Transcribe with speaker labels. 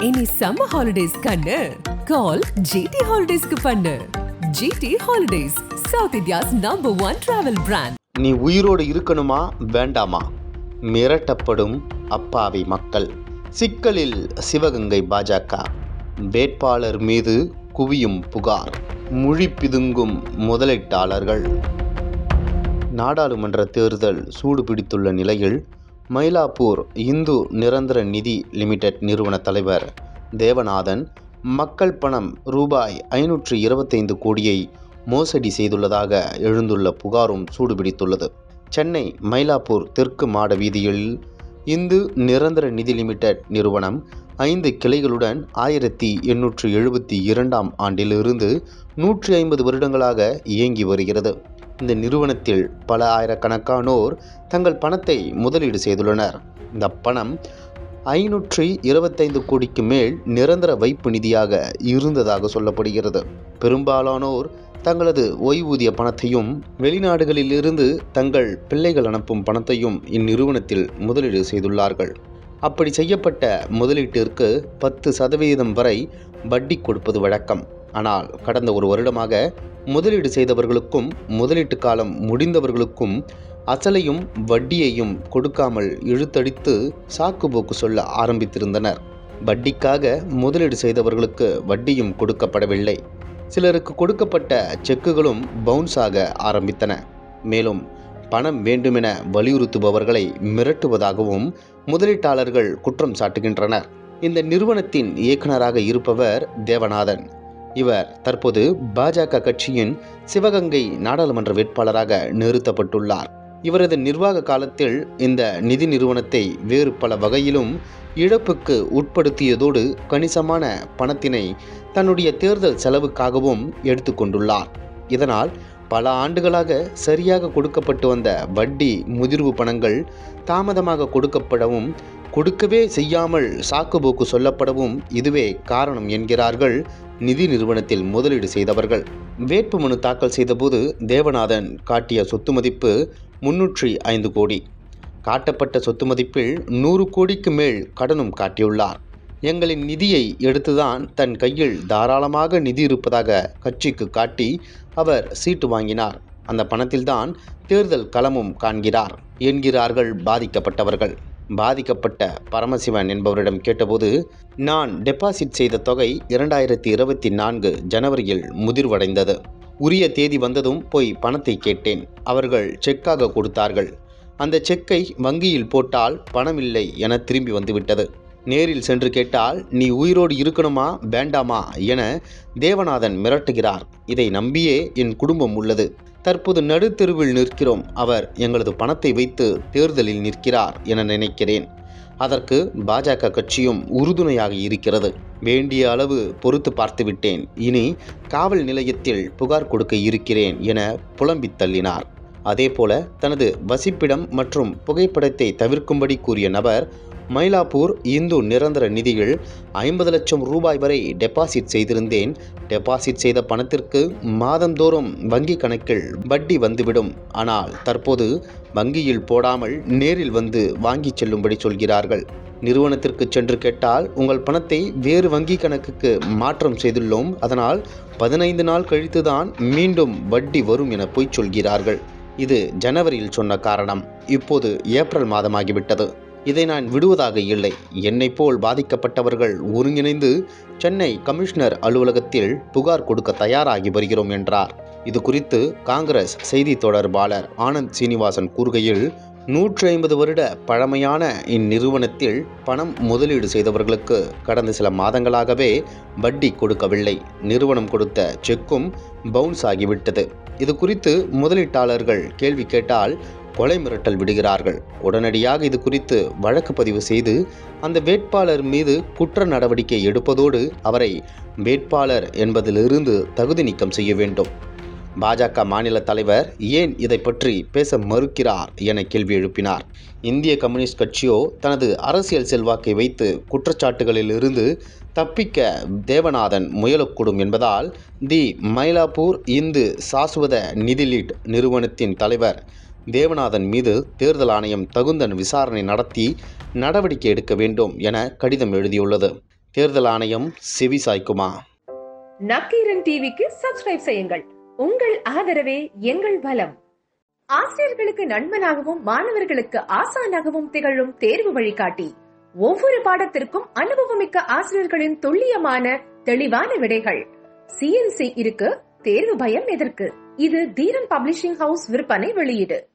Speaker 1: இனி summer holidays கண்ணு. Call GT ஹாலிடேஸ்க்கு பண்ணு. G T holidays South India's number one travel brand
Speaker 2: நீ உயிரோடு இருக்கணுமா? வேண்டாமா? மிரட்டப்படும் அப்பாவி மக்கள். சிக்கலில் சிவகங்கை பாஜக. வேட்பாளர் மீது குவியும் புகார். மொழி பிதுங்கும் முதலீட்டாளர்கள். நாடாளுமன்ற தேர்தல் சூடு பிடித்துள்ள நிலையில் மயிலாப்பூர் இந்து நிரந்தர நிதி லிமிடெட் நிறுவன தலைவர் தேவநாதன் மக்கள் பணம் ரூபாய் ஐநூற்று இருபத்தைந்து கோடியை மோசடி செய்துள்ளதாக எழுந்துள்ள புகாரும் சூடுபிடித்துள்ளது. சென்னை மயிலாப்பூர் தெற்கு மாட வீதியில் இந்து நிரந்தர நிதி லிமிடெட் நிறுவனம் ஐந்து கிளைகளுடன் ஆயிரத்தி எண்ணூற்று எழுபத்தி இரண்டாம் ஆண்டிலிருந்து நூற்றி ஐம்பது வருடங்களாக இயங்கி வருகிறது. இந்த நிறுவனத்தில் பல ஆயிரக்கணக்கானோர் தங்கள் பணத்தை முதலீடு செய்துள்ளனர். இந்த பணம் ஐநூற்றி இருபத்தைந்து கோடிக்கு மேல் நிரந்தர வைப்பு நிதியாக இருந்ததாக சொல்லப்படுகிறது. பெரும்பாலானோர் தங்களது ஓய்வூதிய பணத்தையும் வெளிநாடுகளிலிருந்து தங்கள் பிள்ளைகள் அனுப்பும் பணத்தையும் இந்நிறுவனத்தில் முதலீடு செய்துள்ளார்கள். அப்படி செய்யப்பட்ட முதலீட்டிற்கு பத்து சதவீதம் வரை வட்டி கொடுப்பது வழக்கம். ஆனால் கடந்த ஒரு வருடமாக முதலீடு செய்தவர்களுக்கும் முதலீட்டு காலம் முடிந்தவர்களுக்கும் அசலையும் வட்டியையும் கொடுக்காமல் இழுத்தடித்து சாக்குபோக்கு சொல்ல ஆரம்பித்திருந்தனர். வட்டிக்காக முதலீடு செய்தவர்களுக்கு வட்டியும் கொடுக்கப்படவில்லை. சிலருக்கு கொடுக்கப்பட்ட செக்குகளும் பவுன்ஸ் ஆக ஆரம்பித்தன. மேலும் பணம் வேண்டுமென வலியுறுத்துபவர்களை மிரட்டுவதாகவும் முதலீட்டாளர்கள் குற்றம் சாட்டுகின்றனர். இந்த நிறுவனத்தின் இயக்குநராக இருப்பவர் தேவநாதன். இவர் தற்போது பாஜக கட்சியின் சிவகங்கை நாடாளுமன்ற வேட்பாளராக நிறுத்தப்பட்டுள்ளார். இவரது நிர்வாக காலத்தில் இந்த நிதி நிறுவனத்தை வேறு பல வகையிலும் இழப்புக்கு உட்படுத்தியதோடு கணிசமான பணத்தினை தன்னுடைய தேர்தல் செலவுக்காகவும் எடுத்துக்கொண்டுள்ளார் இதனால் பல ஆண்டுகளாக சரியாக கொடுக்கப்பட்டு வந்த வட்டி முதிர்வு பணங்கள் தாமதமாக கொடுக்கப்படவும் கொடுக்கவே செய்யாமல் சாக்குபோக்கு சொல்லப்படவும் இதுவே காரணம் என்கிறார்கள் நிதி நிறுவனத்தில் முதலீடு செய்தவர்கள். வேட்புமனு தாக்கல் செய்தபோது தேவநாதன் காட்டிய சொத்து மதிப்பு முன்னூற்றி ஐந்து கோடி. காட்டப்பட்ட சொத்து மதிப்பில் நூறு கோடிக்கு மேல் கடனும் காட்டியுள்ளார். எங்களின் நிதியை எடுத்துதான் தன் கையில் தாராளமாக நிதி இருப்பதாக கட்சிக்கு காட்டி அவர் சீட்டு வாங்கினார். அந்த பணத்தில்தான் தேர்தல் களமும் காண்கிறார் என்கிறார்கள் பாதிக்கப்பட்டவர்கள். பாதிக்கப்பட்ட பரமசிவன் என்பவரிடம் கேட்டபோது நான் டெபாசிட் செய்த தொகை இரண்டாயிரத்தி இருபத்தி நான்கு ஜனவரியில் முதிர்வடைந்தது. உரிய தேதி வந்ததும் போய் பணத்தை கேட்டேன். அவர்கள் செக்காக கொடுத்தார்கள். அந்த செக்கை வங்கியில் போட்டால் பணமில்லை என திரும்பி வந்துவிட்டது. நேரில் சென்று கேட்டால் நீ உயிரோடு இருக்கணுமா வேண்டாமா என தேவநாதன் மிரட்டுகிறார். இதை நம்பியே என் குடும்பம் உள்ளது. தற்போது நடுத்தெருவில் நிற்கிறோம். அவர் எங்களது பணத்தை வைத்து தேர்தலில் நிற்கிறார் என நினைக்கிறேன். அதற்கு பாஜக கட்சியும் உறுதுணையாக இருக்கிறது. வேண்டிய அளவு பொறுத்து பார்த்துவிட்டேன். இனி காவல் நிலையத்தில் புகார் கொடுக்க இருக்கிறேன் என புலம்பித் தள்ளினார். அதேபோல தனது வசிப்பிடம் மற்றும் புகைப்படத்தை தவிர்க்கும்படி கூறிய நபர் மயிலாப்பூர் இந்து நிரந்தர நிதியில் ஐம்பது லட்சம் ரூபாய் வரை டெபாசிட் செய்திருந்தேன். டெபாசிட் செய்த பணத்திற்கு மாதந்தோறும் வங்கி கணக்கில் வட்டி வந்துவிடும். ஆனால் தற்போது வங்கியில் போடாமல் நேரில் வந்து வாங்கிச் செல்லும்படி சொல்கிறார்கள். நிறுவனத்திற்கு சென்று கேட்டால் உங்கள் பணத்தை வேறு வங்கி கணக்குக்கு மாற்றம் செய்துள்ளோம். அதனால் பதினைந்து நாள் கழித்துதான் மீண்டும் வட்டி வரும் என பொய் சொல்கிறார்கள். இது ஜனவரியில் சொன்ன காரணம். இப்போது ஏப்ரல் மாதமாகிவிட்டது. இதை நான் விடுவதாக இல்லை. என்னை போல் பாதிக்கப்பட்டவர்கள் ஒருங்கிணைந்து சென்னை கமிஷனர் அலுவலகத்தில் புகார் கொடுக்க தயாராகி வருகிறோம் என்றார். இது குறித்து காங்கிரஸ் செய்தி தொடர்பாளர் ஆனந்த் சீனிவாசன் கூறுகையில் நூற்றி ஐம்பது வருட பழமையான இந்நிறுவனத்தில் பணம் முதலீடு செய்தவர்களுக்கு கடந்த சில மாதங்களாகவே வட்டி கொடுக்கவில்லை. நிறுவனம் கொடுத்த செக்கும் பவுன்ஸ் ஆகிவிட்டது. இது குறித்து முதலீட்டாளர்கள் கேள்வி கேட்டால் கொலை மிரட்டல் விடுகிறார்கள். உடனடியாக இது குறித்து வழக்கு பதிவு செய்து அந்த வேட்பாளர் மீது குற்ற நடவடிக்கை எடுப்பதோடு அவரை வேட்பாளர் என்பதிலிருந்து தகுதி நீக்கம் செய்ய வேண்டும். பாஜக மாநில தலைவர் ஏன் இதை பற்றி பேச மறுக்கிறார் என கேள்வி எழுப்பினார். இந்திய கம்யூனிஸ்ட் கட்சியோ தனது அரசியல் செல்வாக்கை வைத்து குற்றச்சாட்டுகளில் இருந்து தப்பிக்க தேவநாதன் முயலக்கூடும் என்பதால் தி மயிலாப்பூர் இந்து சாஸ்வத நிதி லீட் நிறுவனத்தின் தலைவர் தேவநாதன் மீது தேர்தல் ஆணையம் தகுந்த விசாரணை நடத்தி நடவடிக்கை எடுக்க வேண்டும் என கடிதம் எழுதியுள்ளது. தேர்தல் ஆணையம் செவி சாய்க்குமா?
Speaker 3: நக்கீரன் டிவிக்கு சப்ஸ்கிரைப் செய்யுங்கள். உங்கள் ஆதரவே எங்கள் பலம் ஆசிரியர்களுக்கு நண்பனாகவும் மாணவர்களுக்கு ஆசானாகவும் திகழும் தேர்வு வழிகாட்டி. ஒவ்வொரு பாடத்திற்கும் அனுபவமிக்க ஆசிரியர்களின் துல்லியமான தெளிவான விடைகள். சிஎன்சி இருக்கு தேர்வு பயம் எதற்கு? இது தீரன் பப்ளிஷிங் ஹவுஸ் விற்பனை வெளியீடு.